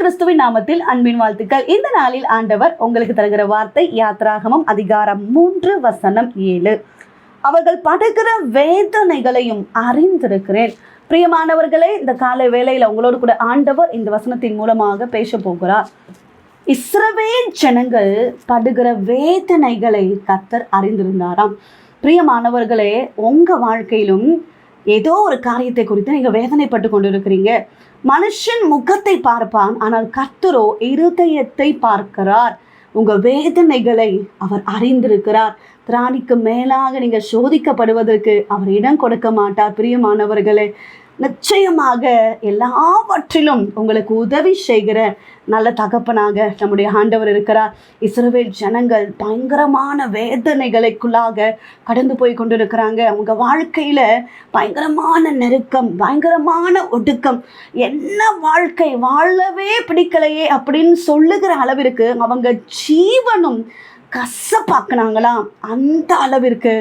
கிறிஸ்துவின் நாமத்தில் அன்பின் வாழ்த்துக்கள். இந்த நாளில் ஆண்டவர் உங்களுக்கு தருகிற வார்த்தை யாத்ராகமம் அதிகாரம் மூன்று வசனம் ஏழு. அவர்கள் படுகிற வேதனைகளையும் அறிந்திருக்கிறேன். பிரியமானவர்களே இந்த காலை வேளையில் உங்களோடு கூட ஆண்டவர் இந்த வசனத்தின் மூலமாக பேச போகிறார். இஸ்ரவேல் ஜனங்கள் படுகிற வேதனைகளை கத்தர் அறிந்திருந்தாராம். பிரியமானவர்களே உங்க வாழ்க்கையிலும் ஏதோ ஒரு காரியத்தை குறித்து நீங்கள் வேதனைப்பட்டு கொண்டிருக்கிறீங்க. மனுஷன் முகத்தை பார்ப்பான் ஆனால் கர்த்தரோ இருதயத்தை பார்க்கிறார். உங்கள் வேதனைகளை அவர் அறிந்திருக்கிறார். திராணிக்கு மேலாக நீங்கள் சோதிக்கப்படுவதற்கு அவர் இடம் கொடுக்க மாட்டார் பிரியமானவர்களே. நிச்சயமாக எல்லாவற்றிலும் உங்களுக்கு உதவி செய்கிற நல்ல தகப்பனாக நம்முடைய ஆண்டவர் இருக்கிறார். இஸ்ரவேல் ஜனங்கள் பயங்கரமான வேதனைகளுக்குள்ளாக கடந்து போய் கொண்டிருக்கிறாங்க. அவங்க வாழ்க்கையில் பயங்கரமான நெருக்கம் பயங்கரமான ஒடுக்கம். என்ன வாழ்க்கை? வாழவே பிடிக்கலையே அப்படின்னு சொல்லுகிற அளவிற்கு அவங்க ஜீவனும் கசப்பாக்குனாங்களாம். அந்த அளவிற்கு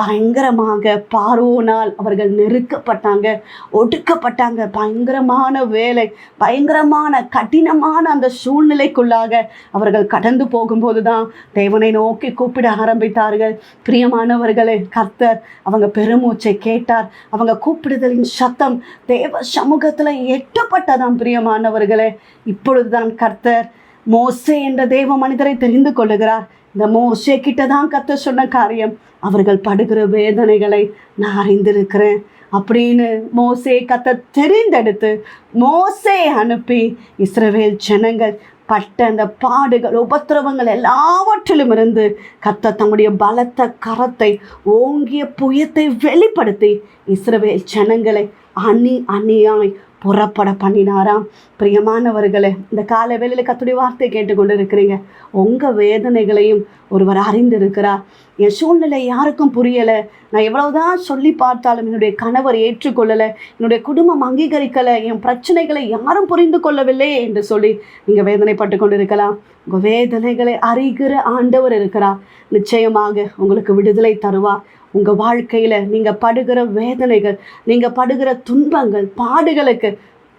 பயங்கரமாக பார்வோனால் அவர்கள் நெருக்கப்பட்டாங்க ஒடுக்கப்பட்டாங்க. பயங்கரமான வேலை பயங்கரமான கடினமான அந்த சூழ்நிலைக்குள்ளாக அவர்கள் கடந்து போகும்போது தான் தேவனை நோக்கி கூப்பிட ஆரம்பித்தார்கள். பிரியமானவர்களே கர்த்தர் அவங்க பெருமூச்சை கேட்டார். அவங்க கூப்பிடுதலின் சத்தம் தேவ சமூகத்தில் எட்டப்பட்டதாம் பிரியமானவர்களே. இப்பொழுதுதான் கர்த்தர் மோசே என்ற தேவ மனிதரை தெரிந்து கொள்ளுகிறார். இந்த மோசே கிட்ட தான் கத்த சொன்ன காரியம். அவர்கள் படுகிற வேதனைகளை நான் அறிந்திருக்கிறேன். அப்படின்னு மோசே கத்த தெரிந்தெடுத்து மோசே அனுப்பி இஸ்ரவேல் ஜனங்கள் பட்ட அந்த பாடுகள் உபத்திரவங்கள் எல்லாவற்றிலும் இருந்து கத்த தம்முடைய பலத்த கரத்தை ஓங்கிய புயத்தை வெளிப்படுத்தி இஸ்ரவேல் ஜனங்களை அணி அணியாய் புறப்பட பண்ணினாராம். பிரியமானவர்களே இந்த கால வேளையில் கத்துடைய வார்த்தை கேட்டுக்கொண்டு இருக்கிறீங்க உங்கள் வேதனைகளையும் ஒருவர் அறிந்திருக்கிறார். என் சூழ்நிலை யாருக்கும் புரியலை. நான் எவ்வளவுதான் சொல்லி பார்த்தாலும் என்னுடைய கணவர் ஏற்றுக்கொள்ளலை. என்னுடைய குடும்பம் அங்கீகரிக்கலை. என் பிரச்சனைகளை யாரும் புரிந்து கொள்ளவில்லை என்று சொல்லி நீங்கள் வேதனைப்பட்டு கொண்டு இருக்கலாம் உங்கள் வேதனைகளை அறிகிற ஆண்டவர் இருக்கிறார். நிச்சயமாக உங்களுக்கு விடுதலை தருவார். உங்கள் வாழ்க்கையில் நீங்கள் படுகிற வேதனைகள் நீங்கள் படுகிற துன்பங்கள் பாடுகளுக்கு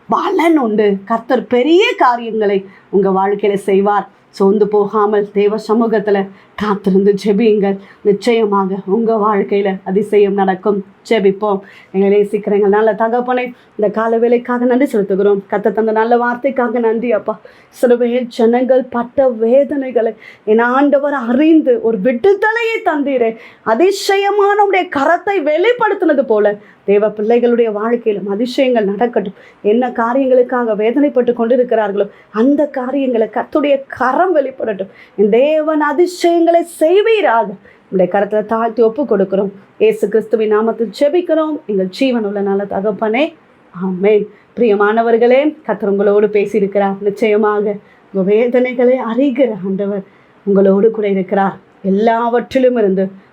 பலன் உண்டு. கர்த்தர் பெரிய காரியங்களை உங்கள் வாழ்க்கையில் செய்வார். சோர்ந்து போகாமல் தேவ சமூகத்தில் காத்திருந்து ஜெபியுங்கள். நிச்சயமாக உங்கள் வாழ்க்கையில் அதிசயம் நடக்கும். ஜெபிப்போம். எங்களை நேசிக்கிறேங்க நல்ல தகப்பனை இந்த கால வேலைக்காக நன்றி செலுத்துகிறோம். கத்த தந்த நல்ல வார்த்தைக்காக நன்றி அப்பா. சிறுவையில் ஜனங்கள் பட்ட வேதனைகளை என் ஆண்டவர் அறிந்து ஒரு விடுதலையை தந்தீரே. அதிசயமான உடைய கரத்தை வெளிப்படுத்தினது போல தேவ பிள்ளைகளுடைய வாழ்க்கையிலும் அதிசயங்கள் நடக்கட்டும். என்ன காரியங்களுக்காக வேதனைப்பட்டு கொண்டிருக்கிறார்களோ அந்த காரியங்களை கத்துடைய கரம் வெளிப்படட்டும். என் தேவன் அதிசயங்களை செய்வீராக. உடைய கரத்தில் தாழ்த்தி ஒப்பு கொடுக்கிறோம். ஏசு கிறிஸ்துவின் நாமத்தில் செபிக்கிறோம் எங்கள் ஜீவன் உள்ள நல்ல தகப்பனே ஆமே பிரியமானவர்களே கத்தர் உங்களோடு பேசியிருக்கிறார். நிச்சயமாக உங்கள் வேதனைகளை அறிகிற ஆண்டவர் உங்களோடு கூட இருக்கிறார். எல்லாவற்றிலும் இருந்து